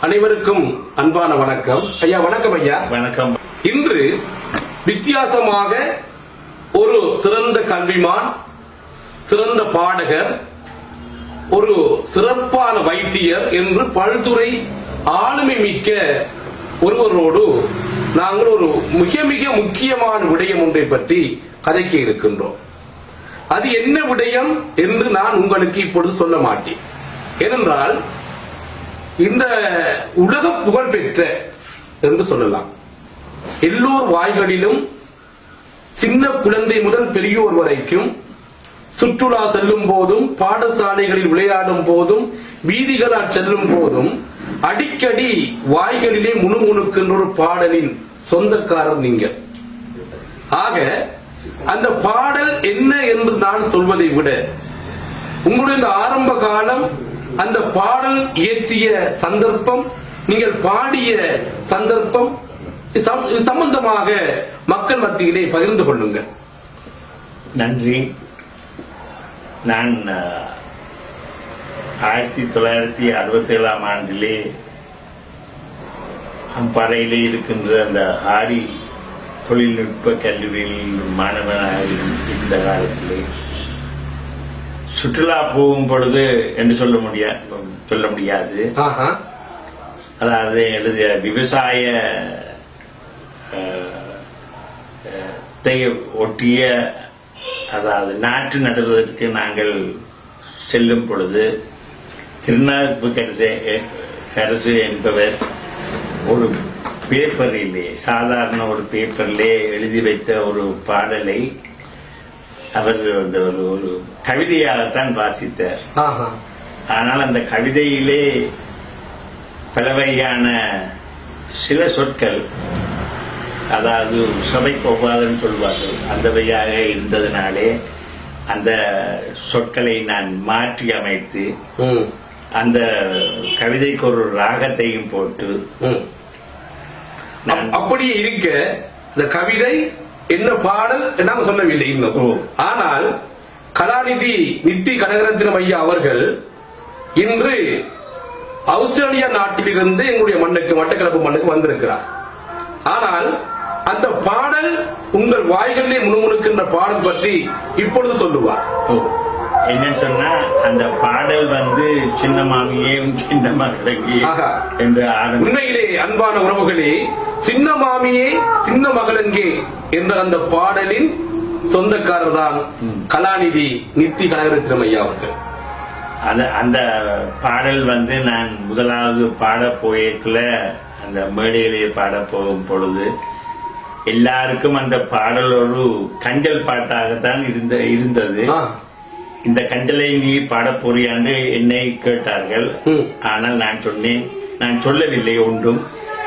அனைவருக்கும் அன்பான வணக்கம். ஐயா வணக்கம் ஐயா. வணக்கம். இன்று வித்தியாசமாக ஒரு சிறந்த கல்விமான் சிறந்த பாடகர் ஒரு சிறப்பான வைத்தியர் என்று பல்துறை ஆளுமை மிக்க ஒருவரோடு நாங்கள் ஒரு மிக மிக முக்கியமான விடயம் ஒன்றை பற்றி கதைக்க இருக்கின்றோம். அது என்ன விடயம் என்று நான் உங்களுக்கு இப்பொழுது சொல்ல மாட்டேன். ஏனென்றால் இந்த உலக புகழ் பெற்ற என்று சொல்லலாம். எல்லோர் வாய்களிலும் சின்ன குழந்தை முதல் பெரியோர் வரைக்கும் சுற்றுலா செல்லும் போதும் பாடசாலைகளில் விளையாடும் போதும் வீதிகளால் செல்லும் போதும் அடிக்கடி வாய்களிலே முணுமுணுக்கின்ற ஒரு பாடலின் சொந்தக்காரர் நீங்கள். ஆக அந்த பாடல் என்ன என்று நான் சொல்வதை விட உங்களுடைய இந்த ஆரம்ப காலம் அந்த பாடல் இயற்றிய சந்தர்ப்பம் நீங்கள் பாடிய சந்தர்ப்பம் சம்பந்தமாக மக்கள் மத்தியிலே பகிர்ந்து கொள்ளுங்கள். நன்றி. நான் ஆயிரத்தி தொள்ளாயிரத்தி அறுபத்தி ஏழாம் ஆண்டிலே அம்பறையிலே இருக்கின்ற அந்த ஆடி தொழில்நுட்ப கல்லூரியில் மாணவனாக இருந்த காலத்திலே சுற்றுலா போகும் பொழுது என்று சொல்ல முடியாது சொல்ல முடியாது. அதாவது எழுதிய விவசாய ஒட்டிய அதாவது நாற்று நடுவதற்கு நாங்கள் செல்லும் பொழுது திருநாப்பு கரசு கரசு என்பவர் ஒரு பேப்பரிலே சாதாரண ஒரு பேப்பரிலே எழுதி வைத்த ஒரு பாடலை அவர் அந்த ஒரு ஒரு கவிதையாகத்தான் வாசித்தார். ஆனால் அந்த கவிதையிலே பல வகையான சில சொற்கள் அதாவது சபைக்கு ஒவ்வாதுன்னு சொல்வார்கள் அந்த வகையாக இருந்ததினாலே அந்த சொற்களை நான் மாற்றி அமைத்து ம். அந்த கவிதைக்கு ஒரு ராகத்தையும் போட்டு ம். நான் அப்- அப்படியே இருக்க இந்த கவிதை என்ன பாடல் நாங்க சொல்லவில்லை இன்னும். ஆனால் கலாநிதி நித்தி கனகரத்தினம் ஐயா அவர்கள் இன்று ஆஸ்திரேலியா நாட்டிலிருந்து எங்களுடைய மண்ணுக்கு மட்டக்களப்பு மண்ணுக்கு வந்திருக்கிறார் ஆனால் அந்த பாடல் உங்கள் வாய்களிலே முணுமுணுக்கின்ற பாடல் பற்றி இப்பொழுது சொல்லுவார் என்னன்னு சொன்னா அந்த பாடல் வந்து சின்ன மாமியேயும் சின்ன மகளங்கே ஆஹா. என்று உண்மையிலே அன்பான உறவுகளே சின்ன மாமியே சின்ன மகளெங்கே என்ற அந்த பாடலின் சொந்தக்காரர் தான் கலாநிதி நித்தி கனகரத்தினம் ஐயா அவர்கள். அந்த அந்த பாடல் வந்து நான் முதலாவது பாட போயக்குள்ள அந்த மேடையிலே பாட போகும் பொழுது எல்லாருக்கும் அந்த பாடல் ஒரு கஞ்சல் பாட்டாகத்தான் இருந்த இருந்தது. இந்த கஞ்சலை நீ பாட போறியாண்டு என்னை கேட்டார்கள். ஆனால் நான் சொன்னேன் நான் சொல்லவில்லை ஒன்றும்.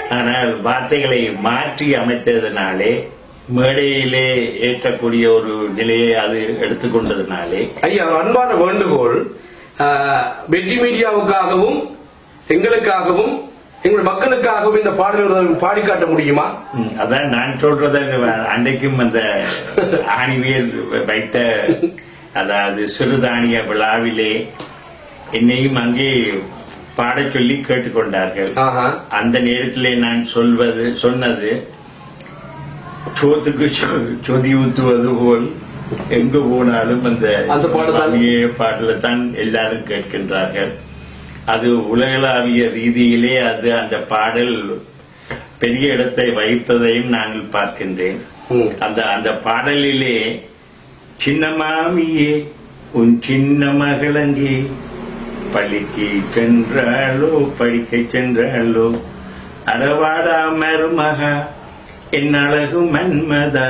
ஆனால் வார்த்தைகளை மாற்றி அமைத்ததினாலே மேடையிலே ஏற்றக்கூடிய ஒரு நிலையை அது எடுத்துக்கொண்டதினாலே ஐயா அன்பான வேண்டுகோள். வெற்றி மீடியாவுக்காகவும் எங்களுக்காகவும் எங்கள் மக்களுக்காகவும் இந்த பாடல்கள் பாடி காட்ட முடியுமா? அதான் நான் சொல்றத அன்றைக்கும் அந்த ஆணிவேர் வைத்த அதாவது சிறுதானிய விழாவிலே என்னையும் அங்கே பாடச் சொல்லி கேட்டுக்கொண்டார்கள் அந்த நேரத்திலே நான் சொல்வது சொன்னது சோத்துக்கு சொதி ஊத்துவது போல் எங்க போனாலும் அந்த அந்த. பாடல தான் எல்லாரும் கேட்கின்றார்கள் அது உலகளாவிய ரீதியிலே அது அந்த பாடல் பெரிய இடத்தை வைப்பதையும் நாங்கள் பார்க்கின்றேன். அந்த அந்த பாடலிலே சின்ன மாமியே உன் சின்ன மகளங்கே பள்ளிக்கு சென்றாளோ படிக்க சென்றாளோ அடவாடா மருமகா என் அழகு மன்மதா.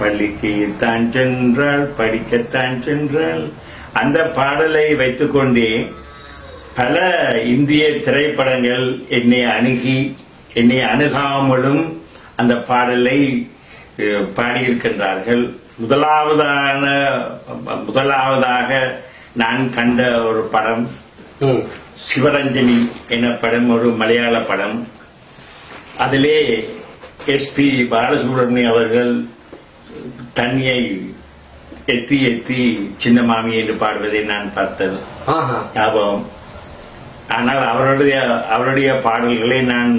பள்ளிக்கு தான் சென்றாள் படிக்கத்தான் சென்றாள் அந்த பாடலை வைத்துக்கொண்டே பல இந்திய திரைப்படங்கள் என்னை அணுகி என்னை அணுகாமலும் அந்த பாடலை பாடியிருக்கின்றார்கள். முதலாவதான முதலாவதாக நான் கண்ட ஒரு படம் சிவரஞ்சனி எனப்படும் ஒரு மலையாள படம். அதிலே எஸ்பி பாலசுப்ரமணியம் அவர்கள் தண்ணியை எத்தி எத்தி சின்ன மாமி என்று பாடுவதை நான் பார்த்தது. ஞாபகம். ஆனால் அவருடைய அவருடைய பாடல்களை நான்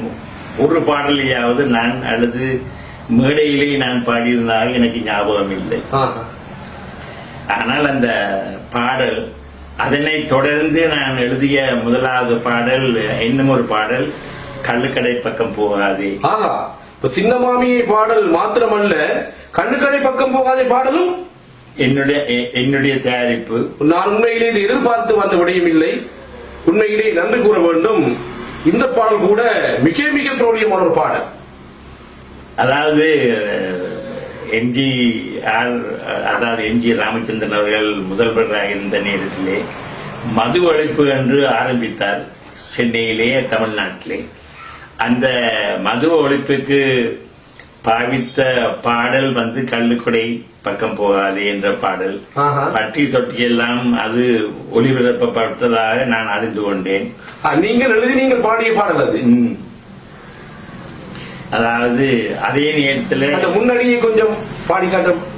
ஒரு பாடலையாவது நான் அல்லது மேடையிலே நான் பாடியிருந்ததாக எனக்கு ஞாபகம் இல்லை. ஆனால் அந்த பாடல் அதனை தொடர்ந்து நான் எழுதிய முதலாவது பாடல் இன்னும் ஒரு பாடல் கள்ளுக்கடை பக்கம் போகாதே. ஆஹா இப்ப சின்ன மாமியை பாடல் மாத்திரமல்ல கண்ணுக்கடை பக்கம் போகாதே பாடலும்? என்னுடைய என்னுடைய தயாரிப்பு. நான் உண்மையிலே இதை எதிர்பார்த்து வந்த விடயம் இல்லை. உண்மையிலே நன்றி கூற வேண்டும். இந்த பாடல் கூட மிக மிக பிரபலியமான ஒரு பாடல். அதாவது எம்ஜி ஆர் அதாவது எம்ஜி ராமச்சந்திரன் அவர்கள் முதல்வராக இருந்த நேரத்திலே மது ஒழிப்பு என்று ஆரம்பித்தார் சென்னையிலே தமிழ்நாட்டிலே அந்த மது ஒழிப்புக்கு பாவித்த பாடல் வந்து கள்ளுக்குடை பக்கம் போகாது என்ற பாடல். பட்டி தொட்டியெல்லாம் அது ஒளிபரப்பப்பட்டதாக நான் அறிந்து கொண்டேன் நீங்கள் எழுதி நீங்கள் பாடிய பாடல் அது. அதாவது அதே நேரத்தில் அந்த முன்னணியை கொஞ்சம் பாடி காட்டும்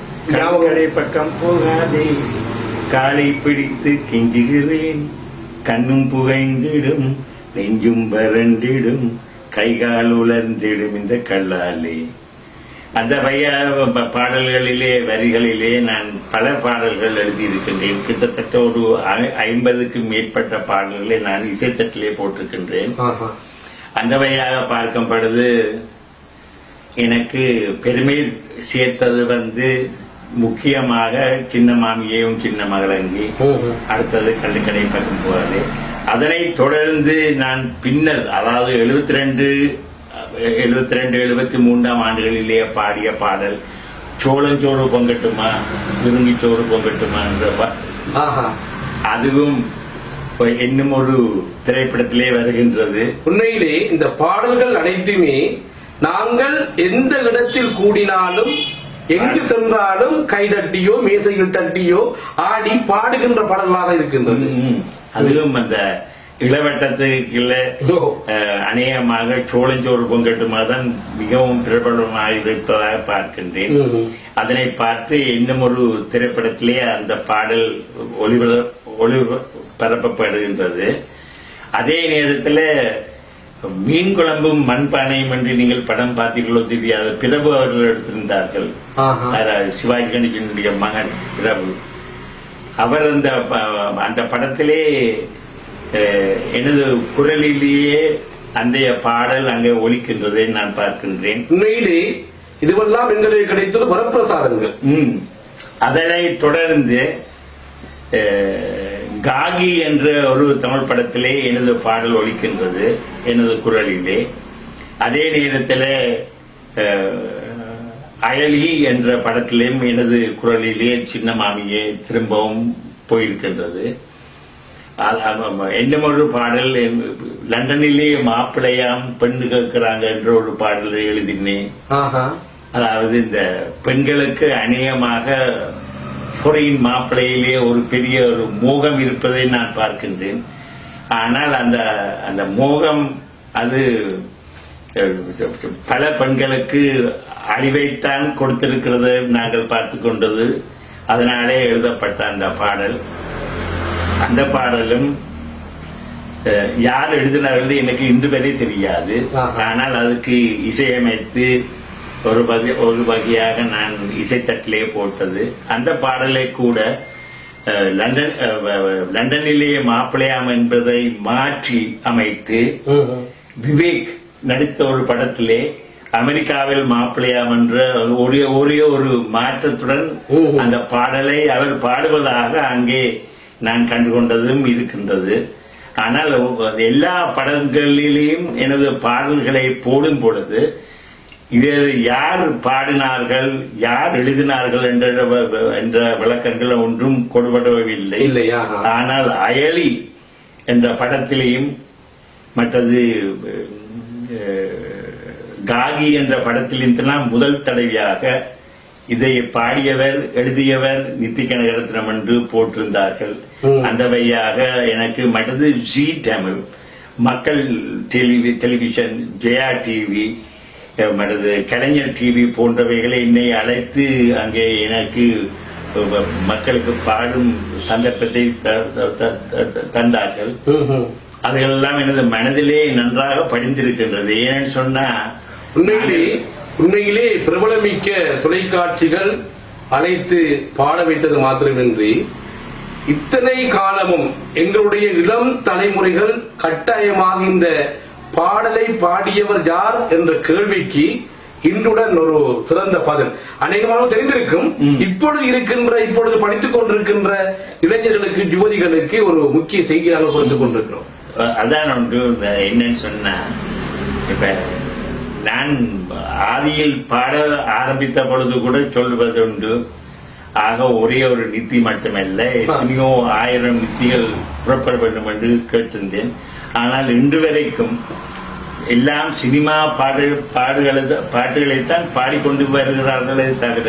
பக்கம் போகாதே. காலை பிடித்து கெஞ்சுகிறேன். கண்ணும் புகைந்திடும். நெஞ்சும் வறண்டிடும். கைகால் உலர்ந்திடும் இந்த கல்லாலே. அந்த பைய பாடல்களிலே வரிகளிலே நான் பல பாடல்கள் எழுதியிருக்கின்றேன். கிட்டத்தட்ட ஒரு ஐ- ஐம்பதுக்கு மேற்பட்ட பாடல்களை நான் இசைத்தட்டிலே போட்டிருக்கின்றேன். அந்த வழியாக பார்க்கப்படுது எனக்கு பெருமை சேர்த்தது வந்து முக்கியமாக சின்ன மாமியையும் சின்ன மகளங்கி. அடுத்தது கள்ளுக்கடை பக்கம் போகிறது அதனை தொடர்ந்து நான் பின்னர் அதாவது எழுபத்தி ரெண்டு எழுபத்தி ரெண்டு எழுபத்தி மூன்றாம் ஆண்டுகளிலே பாடிய பாடல் சோளஞ்சோறு பொங்கட்டுமா விருங்கி சோறு பொங்கட்டுமா என்ற. அதுவும் இன்னும் ஒரு திரைப்படத்திலே வருகின்றது உண்மையிலே இந்த பாடல்கள் அனைத்துமே நாங்கள் எந்த இடத்தில் கூடினாலும் எங்கு சென்றாலும் கைதட்டியோ மேசையில் தட்டியோ ஆடி பாடுகின்ற பாடல்களாக இருக்கின்றது ம். அதுவும் அந்த இளவட்டத்துக்குள்ள அநேகமாக சோளஞ்சோறு பொங்கட்டுமா தான் மிகவும் பிரபலமாக இருப்பதாக பார்க்கின்றேன். அதனை பார்த்து இன்னும் ஒரு திரைப்படத்திலே அந்த பாடல் ஒளிபர ஒளிபரப்பப்படுகின்றது அதே நேரத்தில் மீன் குழம்பும் மண்பானையும் என்று நீங்கள் படம் பார்த்தீர்களோ தெரியாது பிரபு அவர்கள் எடுத்திருந்தார்கள். சிவாஜி கணேசனுடைய மகன் பிரபு. அவர் அந்த அந்த படத்திலே எனது குரலிலேயே அந்த பாடல் அங்கே ஒலிக்கின்றதை நான் பார்க்கின்றேன். உண்மையிலே இதுவெல்லாம் எங்களுக்கு கிடைத்தது வரப்பிரசாதங்கள். அதனை தொடர்ந்து காகி என்ற ஒரு தமிழ் படத்திலே எனது பாடல் ஒலிக்கின்றது எனது குரலிலே. அதே நேரத்தில் அயலி என்ற படத்திலேயும் எனது குரலிலே சின்ன மாமியே திரும்பவும் போயிருக்கின்றது. இன்னும் ஒரு பாடல் லண்டனிலே மாப்பிள்ளையாம் பெண்ணு கேட்கிறாங்க என்ற ஒரு பாடலை எழுதினேன். அதாவது இந்த பெண்களுக்கு அநேகமாக பொறையின் மாப்பிள்ளையிலே ஒரு பெரிய ஒரு மோகம் இருப்பதை நான் பார்க்கின்றேன். ஆனால் அந்த அந்த மோகம் அது பல பெண்களுக்கு அழிவைத்தான் கொடுத்திருக்கிறது நாங்கள் பார்த்து கொண்டது. அதனாலே எழுதப்பட்ட அந்த பாடல். அந்த பாடலும் யார் எழுதினார்கள் எனக்கு இன்று வரை தெரியாது. ஆனால் அதுக்கு இசையமைத்து ஒரு வகை ஒரு வகையாக நான் இசைத்தட்டிலே போட்டது அந்த பாடலை கூட லண்டன் லண்டனிலேயே மாப்பிள்ளையாம் என்பதை மாற்றி அமைத்து. விவேக் நடித்த ஒரு படத்திலே அமெரிக்காவில் மாப்பிள்ளையாம் என்ற ஒரே ஒரே ஒரு மாற்றத்துடன். அந்த பாடலை அவர் பாடுவதாக அங்கே நான் கண்டுகொண்டதும் இருக்கின்றது ஆனால் எல்லா படங்களிலேயும் எனது பாடல்களை போடும் பொழுது இவர் யார் பாடினார்கள் யார் எழுதினார்கள் என்ற என்ற விளக்கங்கள் ஒன்றும் கொடுபடவில்லை இல்லையா? ஆனால் அயலி என்ற படத்திலேயும் மற்றது காகி என்ற படத்திலிருந்தெல்லாம் முதல் தடவையாக இதை பாடியவர் எழுதியவர் நித்திகனகரத்னம் என்று போட்டிருந்தார்கள். அந்த வழியாக எனக்கு மற்றது ஜி தமிழ் மக்கள் டெலிவி டெலிவிஷன் ஜெயா டிவி மற்றது கலைஞர் டிவி போன்றவைகளை என்னை அழைத்து அங்கே எனக்கு மக்களுக்கு பாடும் சந்தர்ப்பத்தை தந்தார்கள். அதுகளெல்லாம் எனது மனதிலே நன்றாக படிந்திருக்கின்றது ஏன்னு சொன்னா உண்மையிலே உண்மையிலே பிரபலமிக்க தொலைக்காட்சிகள் அழைத்து பாட வைத்தது மாத்திரமின்றி இத்தனை காலமும் எங்களுடைய இளம் தலைமுறைகள் கட்டாயமாக இந்த பாடலை பாடியவர் யார் என்ற கேள்விக்கு இன்றுடன் ஒரு சிறந்த பதில். அநேகமாக தெரிந்திருக்கும். இப்பொழுது இருக்கின்ற இப்பொழுது படித்துக் கொண்டிருக்கின்ற இளைஞர்களுக்கு யுவதிகளுக்கு ஒரு முக்கிய செய்தியாக கொடுத்துக் கொண்டிருக்கிறோம். அதான் ஒன்று என்னன்னு சொன்னா இப்ப நான் ஆதியில் பாட ஆரம்பித்த பொழுது கூட சொல்வது உண்டு. ஆக ஒரே ஒரு நித்தி மட்டுமல்ல எத்தனையோ ஆயிரம் நித்திகள் புறப்பட வேண்டும் என்று கேட்டிருந்தேன். ஆனால் இன்று வரைக்கும் எல்லாம் சினிமா பாடு பாடுகளை பாட்டுகளைத்தான் பாடிக்கொண்டு வருகிறார்களே தவிர.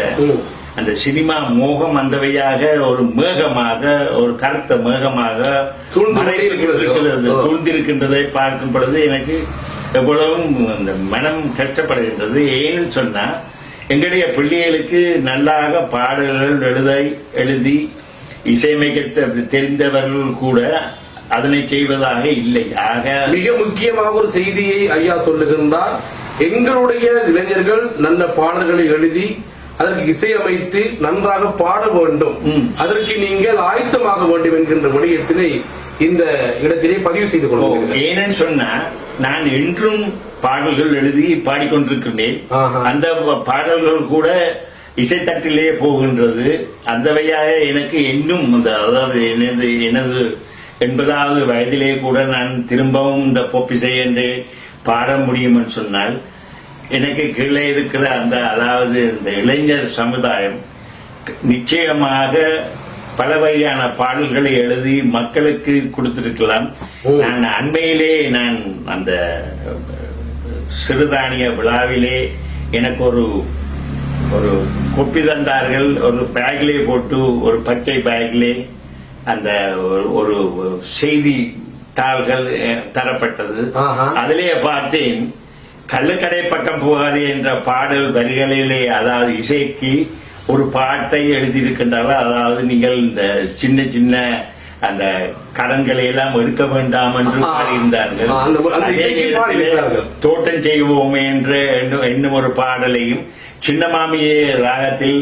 அந்த சினிமா மோகம் அந்தவையாக ஒரு மேகமாக ஒரு கருத்த மேகமாக. சூழ்ந்திருக்கின்றதை பார்க்கும் பொழுது எனக்கு எவ்வளவும் அந்த மனம் கஷ்டப்படுகின்றது ஏன்னு சொன்னா எங்களுடைய பிள்ளைகளுக்கு நல்லாக பாடல்கள் எழுத எழுதி இசையமைக்க தெரிந்தவர்கள் கூட அதனை செய்வதாக இல்லை. ஆக மிக முக்கியமாக ஒரு செய்தியை ஐயா சொல்லுகின்றார். எங்களுடைய இளைஞர்கள் நல்ல பாடல்களை எழுதி அதற்கு இசையமைத்து நன்றாக பாட வேண்டும். அதற்கு நீங்கள் ஆயத்தமாக வேண்டும் என்கின்ற விடயத்தினை இந்த இடத்திலே பதிவு செய்து கொள்கிறேன். ஏன்னு சொன்னா நான் இன்றும் பாடல்கள் எழுதி பாடிக்கொண்டிருக்கின்றேன். அந்த பாடல்கள் கூட இசைத்தட்டிலே போகின்றது. அந்த வழியாக எனக்கு இன்னும் அதாவது எனது எனது எண்பதாவது வயதிலே கூட நான் திரும்பவும் இந்த பொப்பிசை என்று பாட முடியும் என்று சொன்னால் எனக்கு கீழே இருக்கிற அந்த அதாவது இந்த இளைஞர் சமுதாயம் நிச்சயமாக பல வகையான பாடல்களை எழுதி மக்களுக்கு கொடுத்திருக்கலாம். நான் அண்மையிலே நான் அந்த சிறுதானிய விழாவிலே எனக்கு ஒரு ஒரு கொப்பி தந்தார்கள் ஒரு பேக்கிலே போட்டு ஒரு பச்சை பேக்கிலே அந்த ஒரு- செய்தி தாள்கள் தரப்பட்டது. அதிலே பார்த்தேன் கள்ளுக்கடை பக்கம் போகாது என்ற பாடல் வரிகளிலே அதாவது இசைக்கு ஒரு பாட்டை எழுதியிருக்கின்றார்கள் அதாவது நீங்கள் இந்த சின்ன சின்ன அந்த கடன்களை எல்லாம் எடுக்க வேண்டாம் என்று. பாடியிருந்தார்கள். தோட்டம் செய்வோமே என்று என்னும் ஒரு பாடலையும் சின்ன மாமியே ராகத்தில்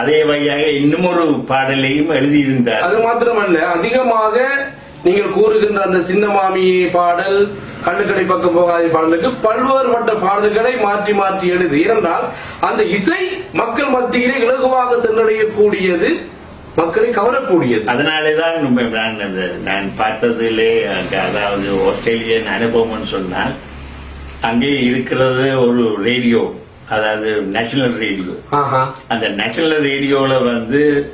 அதே வழியாக இன்னும் ஒரு பாடலையும் எழுதியிருந்தார். அது மாத்திரமல்ல அதிகமாக நீங்கள் கூறுகின்ற அந்த சின்ன மாமி பாடல் கண்ணுக்கடை பக்கம் போகாத பாடலுக்கு பல்வேறுபட்ட பாடல்களை மாற்றி மாற்றி எழுது. ஏனென்றால் அந்த இசை மக்கள் மத்தியிலே இலகுவாக சென்றடையக்கூடியது மக்களை கவரக்கூடியது. அதனாலேதான் நான் நான் பார்த்ததிலே அதாவது ஆஸ்திரேலியன் அனுபவம்னு சொன்னால் அங்கே இருக்கிறது ஒரு ரேடியோ. அதாவது நேஷனல் ரேடியோ அந்த நேஷனல் ரேடியோல வந்து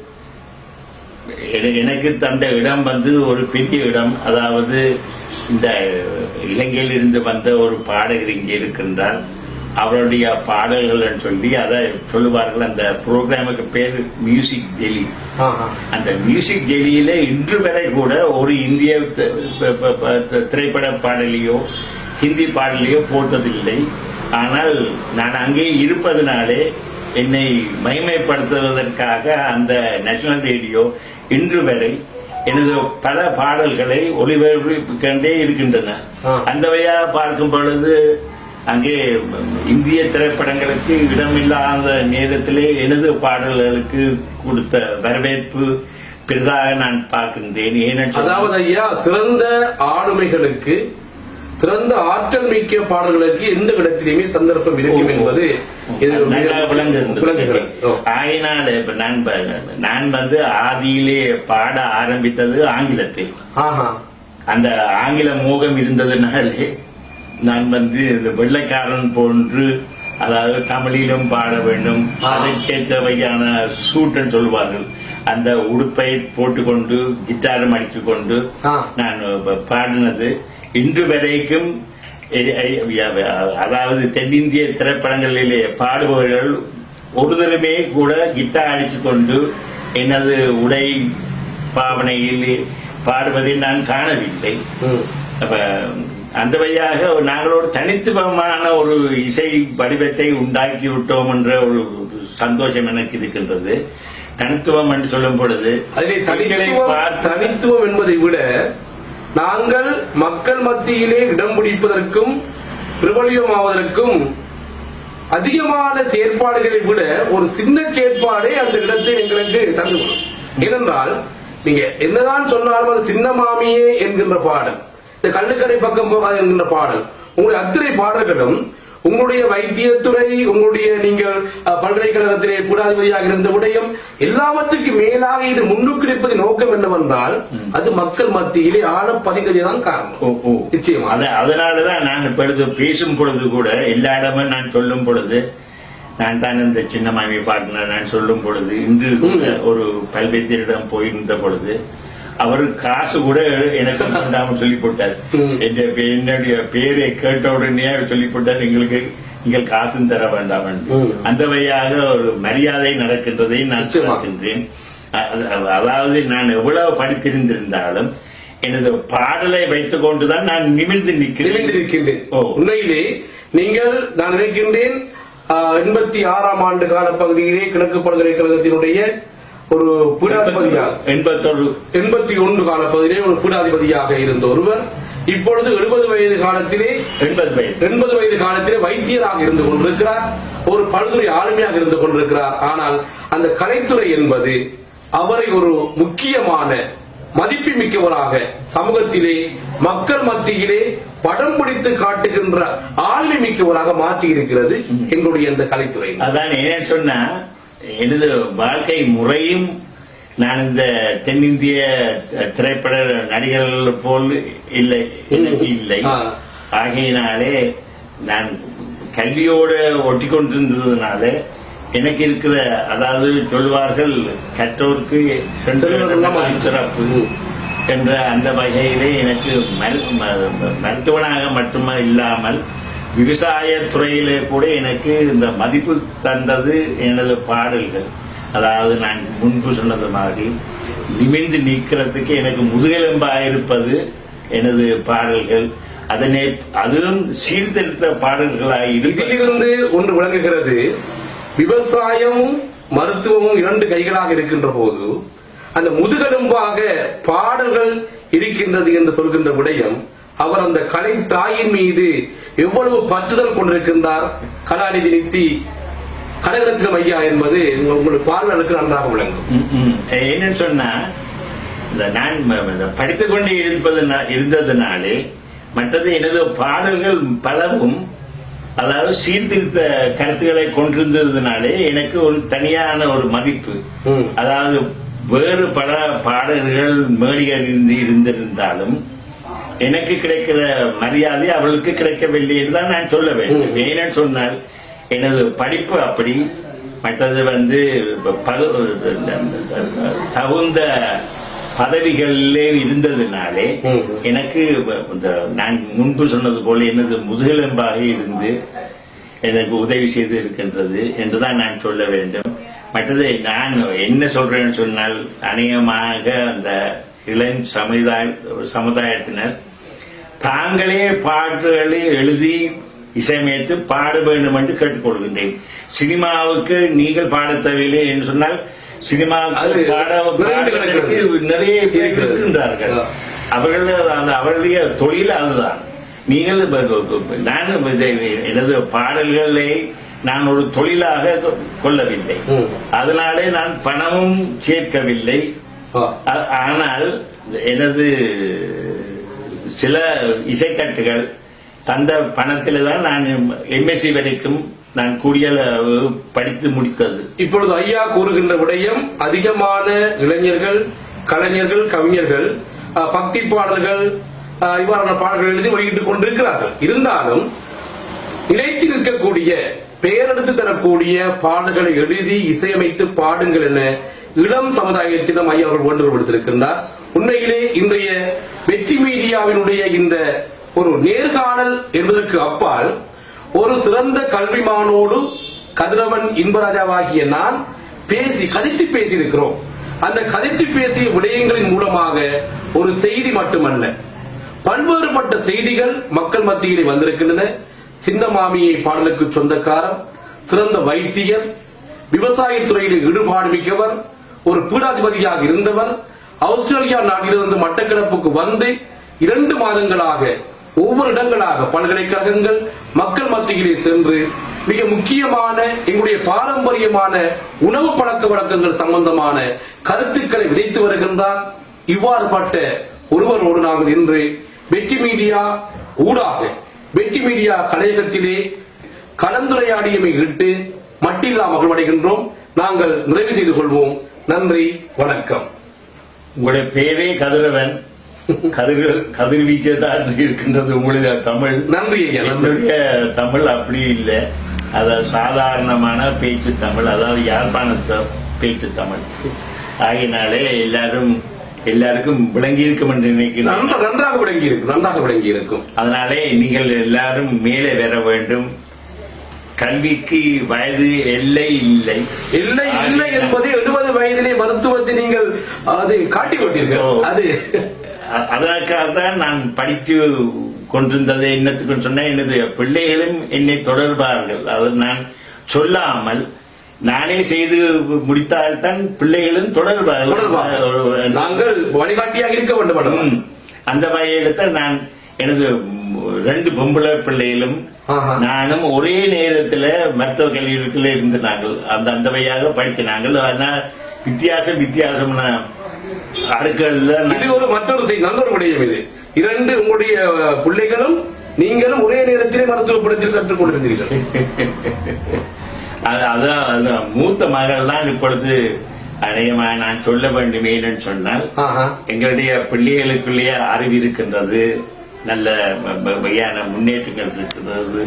என- எனக்கு தந்த இடம் வந்து ஒரு பெரிய இடம். அதாவது இந்த இலங்கையில் இருந்து வந்த ஒரு பாடகர் இங்கே இருக்கின்றார். அவருடைய பாடல்கள் சொல்லி அதை சொல்லுவார்கள். அந்த ப்ரோக்ராமுக்கு பேர் மியூசிக் ஆஹா. அந்த மியூசிக் டெல்லியில இன்று வரை கூட ஒரு இந்திய திரைப்பட பாடலையோ ஹிந்தி பாடலையோ போட்டதில்லை. ஆனால் நான் அங்கே இருப்பதனாலே என்னை மகிமைப்படுத்துவதற்காக அந்த நேஷனல் ரேடியோ இன்று வரை எனது பல பாடல்களை ஒளிபரப்பிக்கொண்டே இருக்கின்றன. அந்த வழியாக பார்க்கும் பொழுது அங்கே இந்திய திரைப்படங்களுக்கு இடமில்லாத நேரத்திலே எனது பாடல்களுக்கு கொடுத்த வரவேற்பு பெரிதாக நான் பார்க்கின்றேன் ஏனென்று அதாவது ஐயா சிறந்த ஆளுமைகளுக்கு சிறந்த ஆற்றல் மிக்க பாடல்களுக்கு எந்த இடத்திலுமே சந்தர்ப்பம் இருக்கும் என்பது. விளங்குகிறது. ஓ. ஆகையினால இப்ப நான் நான் வந்து ஆதியிலே பாட ஆரம்பித்தது ஆங்கிலத்தில். அந்த ஆங்கில மோகம் இருந்ததுனாலே நான் வந்து இந்த வெள்ளைக்காரன் போன்று அதாவது தமிழிலும் பாட வேண்டும் அதற்கேற்ற வகையான சூட்டன் சொல்வார்கள் அந்த உடுப்பை போட்டுக்கொண்டு கிட்டாரம் அடித்துக்கொண்டு. நான் பாடினது இன்று வரைக்கும் அதாவது தென்னிந்திய திரைப்படங்களிலே பாடுபவர்கள் ஒருதலுமே கூட கிட்டார் அடித்துக்கொண்டு எனது உடை பாவனையில் பாடுவதை நான் காணவில்லை. அப்ப அந்த வழியாக நாங்களோட தனித்துவமான ஒரு இசை வடிவத்தை உண்டாக்கி விட்டோம் என்ற ஒரு சந்தோஷம் எனக்கு இருக்கின்றது தனித்துவம் என்று சொல்லும் பொழுது தனித்துவம் என்பதை விட நாங்கள் மக்கள் மத்தியிலே இடம் பிடிப்பதற்கும் பிரபலியமாவதற்கும் அதிகமான செயற்பாடுகளை விட ஒரு சின்ன செயற்பாடே அந்த இடத்தை எங்களுக்கு தந்துவிடும் ஏனென்றால் நீங்க என்னதான் சொன்னாலும் அது சின்ன மாமியே என்கின்ற பாடல். இந்த கள்ளுக்கடை பக்கம் போகாது என்கின்ற பாடல். உங்களுடைய அத்தனை பாடல்களும் உங்களுடைய வைத்தியத்துறை உங்களுடைய நீங்கள் பல்கலைக்கழகத்திலே கூடாதிபதியாக இருந்த விடயம் எல்லாவற்றுக்கும் மேலாக இது முன்னுக்கு நிற்பதின் நோக்கம் என்னவென்றால் அது மக்கள் மத்தியிலே ஆழ பதிந்ததுதான் காரணம். நிச்சயமா? அத- அதனாலதான் நான் இப்பொழுது பேசும் பொழுது கூட எல்லா இடமும் நான் சொல்லும் பொழுது நான் தான் இந்த சின்ன மாமி பாட்டினர் நான் சொல்லும் பொழுது இன்று ஒரு பல்வேத்தியரிடம் போயிருந்த பொழுது அவர் காசு கூட எனக்கு கொண்டாம சொல்லி போட்டார் என்னுடைய பேரை கேட்ட உடனே சொல்லி போட்டார் எங்களுக்கு நீங்கள் காசும் தர வேண்டாம். அந்த வழியாக ஒரு மரியாதை நடக்கின்றதை நான். பார்க்கின்றேன் அதாவது நான் எவ்வளவு படித்திருந்திருந்தாலும் எனது பாடலை வைத்துக் கொண்டுதான் நான் நிமிர்ந்து நிற்கிறேன் ஓ. உண்மையிலே நீங்கள் நான் நினைக்கின்றேன் எண்பத்தி ஆறாம் ஆண்டு கால பகுதியிலே கிழக்கு பல்கலைக்கழகத்தினுடைய ஒரு பீடாதிபதியாக எண்பத்தொரு எண்பத்தி ஒன்று கால பகுதியிலே ஒரு பீடாதிபதியாக இருந்த ஒருவர் இப்பொழுது எழுபது வயது காலத்திலே எண்பது வயசு எண்பது வயது காலத்திலே வைத்தியராக இருந்து கொண்டிருக்கிறார். ஒரு பல்துறை ஆளுமையாக இருந்து கொண்டிருக்கிறார். ஆனால் அந்த கலைத்துறை என்பது அவரை ஒரு முக்கியமான மதிப்புமிக்கவராக சமூகத்திலே மக்கள் மத்தியிலே படம் பிடித்து காட்டுகின்ற ஆளுமை மிக்கவராக மாற்றி இருக்கிறது எங்களுடைய இந்த கலைத்துறை. அதான் சொன்னா எனது வாழ்க்கை முறையும் நான் இந்த தென்னிந்திய திரைப்பட நடிகர்கள் போல் இல்லை எனக்கு இல்லை. ஆகையினாலே நான் கல்வியோட ஒட்டி கொண்டிருந்ததுனால எனக்கு இருக்கிற அதாவது சொல்வார்கள் கற்றோருக்கு சிறப்பு என்ற அந்த வகையிலே எனக்கு மருத்துவனாக மட்டுமே இல்லாமல் விவசாய துறையிலே கூட எனக்கு இந்த மதிப்பு தந்தது எனது பாடல்கள். அதாவது நான் முன்பு சொன்னது மாதிரி நிமிர்ந்து நிற்கிறதுக்கு எனக்கு முதுகெலும்பாக இருப்பது எனது பாடல்கள். அதனை அதுவும் சீர்திருத்த பாடல்களாக இதிலிருந்து ஒன்று விளங்குகிறது. விவசாயமும் மருத்துவமும் இரண்டு கைகளாக இருக்கின்ற போது அந்த முதுகெலும்பாக பாடல்கள் இருக்கின்றது என்று சொல்கின்ற விடயம் அவர் அந்த கலை தாயின் மீது எவ்வளவு பற்றுதல் கொண்டிருக்கின்றார் கலாநிதி நித்தி கனகரத்னம் ஐயா என்பது உங்க- உங்களுக்கு பார்வையாளருக்கு நன்றாக விளங்கும். என்னன்னு சொன்னா இந்த நான் ம- இந்த படித்துக் கொண்டே இருப்பது இருந்ததுனாலே மற்றது எனது பாடல்கள் பலவும் அதாவது சீர்திருத்த கருத்துக்களை கொண்டிருந்ததுனாலே எனக்கு ஒரு தனியான ஒரு மதிப்பு. அதாவது வேறு பல பாடல்கள் இருந்து இருந்திருந்தாலும் எனக்கு கிடைக்கிற மரியாதை அவளுக்கு கிடைக்கவில்லை என்று தான் நான் சொல்ல வேண்டும். ஏனென்னு சொன்னால் எனது படிப்பு அப்படி. மற்றது வந்து தகுந்த பதவிகளிலே இருந்ததினாலே. எனக்கு இந்த நான் முன்பு சொன்னது போல எனது முதுகெலும்பாக இருந்து எனக்கு உதவி செய்து இருக்கின்றது என்றுதான் நான் சொல்ல வேண்டும். மற்றது நான் என்ன சொல்றேன்னு சொன்னால் அநேகமாக அந்த இளம் சமுதாய சமுதாயத்தினர் தாங்களே பாட்டுகளை எழுதி இசையமைத்து பாட வேண்டும் என்று கேட்டுக்கொள்கின்றேன் சினிமாவுக்கு நீங்கள் பாடத் தேவையில்லை என்று சொன்னால் பாட கிடக்கிறது. நிறைய பேர். இருக்கின்றார்கள். அவர்கள் அவருடைய தொழில் அதுதான் நீங்கள் நான் எனது பாடல்களை நான் ஒரு தொழிலாக கொள்ளவில்லை. அதனாலே நான் பணமும் சேர்க்கவில்லை ஆனால் எனது சில இசைக்கட்டுகள் தந்த பணத்தில் தான் நான் எம்எஸ்சி வரைக்கும் நான் கூடிய படித்து முடித்தது. இப்பொழுது ஐயா கூறுகின்ற விடயம் அதிகமான இளைஞர்கள் கலைஞர்கள் கவிஞர்கள் பக்தி பாடல்கள் இவ்வாறான பாடல்கள் எழுதி வெளியிட்டுக் கொண்டிருக்கிறார்கள். இருந்தாலும் நிலைத்து நிற்கக்கூடிய பெயரெடுத்து தரக்கூடிய பாடல்களை எழுதி இசையமைத்து பாடுங்கள் என இளம் சமுதாயத்திடம் ஐயா அவர்கள் வேண்டுகோள் விடுத்திருக்கின்றார் உண்மையிலே இன்றைய வெற்றி மீடியாவினுடைய இந்த ஒரு நேர்காணல் என்பதற்கு அப்பால் ஒரு சிறந்த கல்விமானோடு கதிரவன் இன்பராஜாவாகிய நான் பேசி கதித்து பேசியிருக்கிறோம். அந்த கதித்து பேசிய விடயங்களின் மூலமாக ஒரு செய்தி மட்டுமல்ல பல்வேறுபட்ட செய்திகள் மக்கள் மத்தியிலே வந்திருக்கின்றன. சின்ன மாமியை பாடலுக்கு சொந்தக்காரர் சிறந்த வைத்தியர் விவசாயத்துறையில் ஈடுபாடு மிக்கவர் ஒரு பீடாதிபதியாக இருந்தவர் ஆஸ்திரேலியா நாட்டிலிருந்து மட்டக்களப்புக்கு வந்து இரண்டு மாதங்களாக ஒவ்வொரு இடங்களாக பல்கலைக்கழகங்கள் மக்கள் மத்தியிலே சென்று மிக முக்கியமான எங்களுடைய பாரம்பரியமான உணவு பழக்க வழக்கங்கள் சம்பந்தமான கருத்துக்களை விதைத்து வருகின்றார். இவ்வாறுபட்ட ஒருவரோடு நாங்கள் இன்று வெற்றி மீடியா ஊடாக வெற்றி மீடியா கலையகத்திலே கலந்துரையாடியமை இட்டு மட்டில்லா மகிழ்வடைகின்றோம் நாங்கள் நிறைவு செய்து கொள்வோம். நன்றி வணக்கம். உங்களுடைய பேரே கதிரவன். கதிர் கதிர்வீச்சதான் இருக்கின்றது உங்களுடைய தமிழ். நன்றி என்னுடைய தமிழ் அப்படி இல்லை. அது சாதாரணமான பேச்சு தமிழ். அதாவது யாழ்ப்பாணத்து பேச்சு தமிழ். ஆகினாலே எல்லாரும் எல்லாருக்கும் விளங்கி இருக்கும் என்று நினைக்கிறேன். நன்ற- நன்றாக விளங்கி இருக்கும் நன்றாக விளங்கி இருக்கும். அதனாலே நீங்கள் எல்லாரும் மேலே வர வேண்டும். கல்விக்கு வயது எல்லை இல்லை. இல்லை இல்லை என்பதை எழுபது வயதிலே மருத்துவத்தை நீங்கள் அதை காட்டிவிட்டீர்கள். ஓ. அது. அதற்காகத்தான் நான் படித்து கொண்டிருந்தது என்னத்துக்கு சொன்ன எனது பிள்ளைகளும் என்னை தொடர்பார்கள். அது நான் சொல்லாமல் நானே செய்து முடித்தால்தான் பிள்ளைகளும் தொடர்பார்கள். நாங்கள் வழிகாட்டியாக இருக்க வேண்டும். அந்த வகையில்தான் நான் எனது ரெண்டு பொம்பளை பிள்ளைகளும். நானும் ஒரே நேரத்துல மருத்துவ கல்லூரிக்குள்ள இருந்து நாங்கள் அந்த அந்த வழியாக படித்தினாங்கள் ஆனா வித்தியாசம் வித்தியாசம்னா அடுக்கள்ல இது ஒரு மற்றொரு செய்தி நல்ல ஒரு விடயம் இது இரண்டு உங்களுடைய பிள்ளைகளும் நீங்களும் ஒரே நேரத்திலே மருத்துவ படத்தில் கற்றுக் கொண்டிருந்தீர்கள் அது- அதான் மூத்த மகள் தான் இப்பொழுது அநேகமா நான் சொல்ல வேண்டும் ஏன்னு சொன்னால். எங்களுடைய பிள்ளைகளுக்குள்ளேயே அறிவு இருக்கின்றது நல்ல வகையான முன்னேற்றங்கள் இருக்கின்றது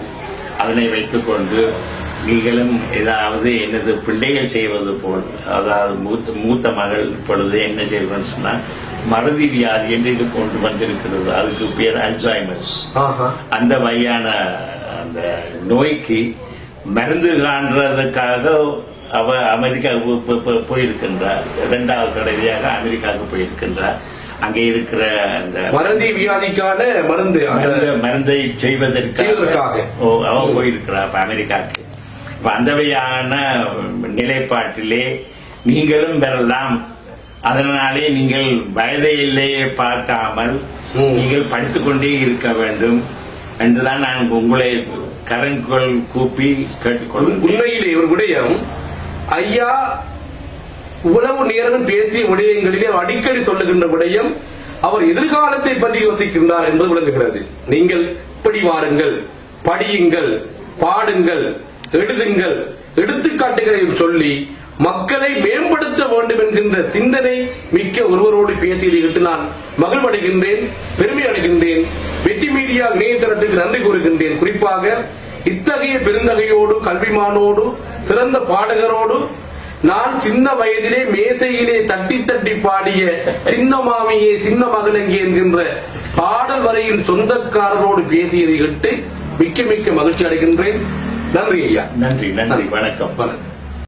அதனை வைத்துக்கொண்டு நீங்களும் ஏதாவது எனது பிள்ளைகள் செய்வது போல் அதாவது மூத்த மூத்த மகள் இப்பொழுது என்ன செய்வதுன்னு சொன்னால் மறதி வியாதி என்று இது கொண்டு வந்திருக்கிறது. அதுக்கு பேர் அல்சைமர்ஸ். அந்த வகையான அந்த நோய்க்கு மருந்து காண்றதுக்காக அவ அமெரிக்கா போ- போ- போ- போயிருக்கின்றார். இரண்டாவது தடவையாக அமெரிக்காவுக்கு போயிருக்கின்றார். அங்கே இருக்கிற அந்த மறதி வியாதிக்கான மருந்து மருந்து மருந்தை செய்வதற்காக போயிருக்கிறார் அப்ப அமெரிக்காவுக்கு. இப்ப அந்த வகையான நிலைப்பாட்டிலே நீங்களும் பெறலாம் அதனாலே நீங்கள் வயதை எல்லையை பார்க்காமல். நீங்கள் படித்துக் கொண்டே இருக்க வேண்டும் என்றுதான் நான் உங்களை கரங்கோல் கூப்பி கேட்டுக்கொள்கிறேன். உண்மையிலே விடயம் ஐயா உளவு நேரம் பேசிய விடயங்களிலே அடிக்கடி சொல்லுகின்ற விடயம் அவர் எதிர்காலத்தை பற்றி யோசிக்கின்றார் என்பது விளங்குகிறது. நீங்கள் இப்படி வாருங்கள் படியுங்கள் பாடுங்கள் எழுதுங்கள் எடுத்துக்காட்டுகளையும் சொல்லி மக்களை மேம்படுத்த வேண்டும் என்கின்ற சிந்தனை மிக்க ஒருவரோடு பேசியதை நான் மகிழ்வடைகின்றேன் பெருமை அடைகின்றேன். வெற்றி மீடியா இணையதளத்துக்கு நன்றி கூறுகின்றேன். குறிப்பாக இத்தகைய பெருந்தகையோடு கல்விமானோடு சிறந்த பாடகரோடு நான் சின்ன வயதிலே மேசையிலே தட்டி தட்டி பாடிய சின்ன மாமியே சின்ன மகளங்கி என்கின்ற பாடல் வரையின் சொந்தக்காரரோடு பேசியதை கேட்டு மிக்க மிக்க மகிழ்ச்சி அடைகின்றேன். நன்றி ஐயா. நன்றி நன்றி. வணக்கம். வணக்கம்.